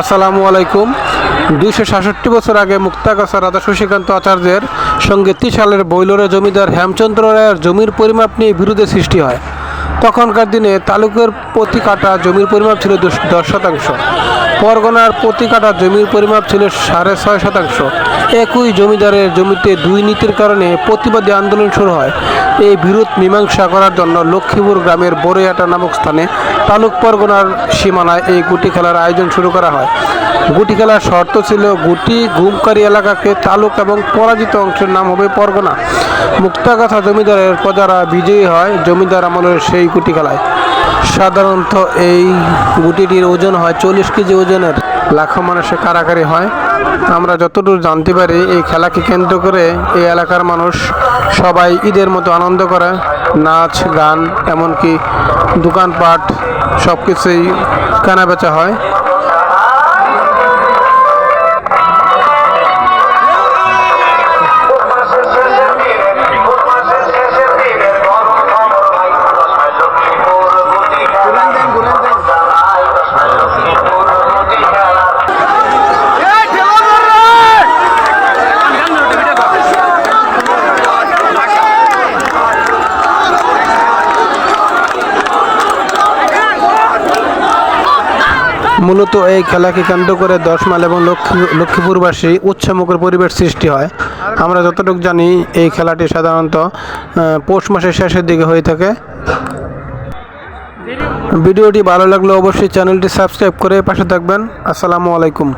আসসালামু আলাইকুম। দুইশো সাতষট্টি বছর আগে মুক্তাগাছা রাধা শশীকান্ত আচার্যের সঙ্গে সালের বৈলরে জমিদার হেমচন্দ্র রায়ের জমির পরিমাপ নিয়ে বিরোধের সৃষ্টি হয়। তখনকার দিনে তালুকের প্রতি কাটা জমির পরিমাপ ছিল দশ- দশ শতাংশ। পরগনার প্রতি কাটা জমির পরিমাপ ছিল সাড়ে ছয় শতাংশ। একই জমিদারের জমিতে দুই নীতির কারণে প্রতিবাদী আন্দোলন শুরু হয়। এই বিরোধ মীমাংসা করার জন্য লক্ষ্মীপুর গ্রামের বড়িয়াটা নামক স্থানে তালুক পরগনার সীমানায় এই গুটি খেলার আয়োজন শুরু করা হয়। গুটি খেলার শর্ত ছিল গুটি ঘুমকারী এলাকাকে তালুক এবং পরাজিত অংশের নাম হবে পরগনা। মুক্তাগাথা জমিদারের প্রজারা বিজয়ী হয় জমিদার আমলের সেই গুটি খেলায়। সাধারণত এই গুটিটির ওজন হয় চল্লিশ কেজি ওজনের। লাখো মানুষের কারাকারি হয়। আমরা যতদূর জানতে পারি, এই খেলাকে কেন্দ্র করে এই এলাকার মানুষ সবাই ঈদের মতো আনন্দ করে। নাচ, গান, এমনকি দোকানপাট সব কিছুই কেনাবেচা হয়। মূলত এই খেলাকে কেন্দ্র করে দশ মাইল এবং লক্ষ্মী লক্ষ্মীপুরবাসী উৎসমুখের পরিবেশ সৃষ্টি হয়। আমরা যতটুকু জানি, এই খেলাটি সাধারণত পৌষ মাসের শেষের দিকে হয়ে থাকে। ভিডিওটি ভালো লাগলে অবশ্যই চ্যানেলটি সাবস্ক্রাইব করে পাশে থাকবেন। আসসালামু আলাইকুম।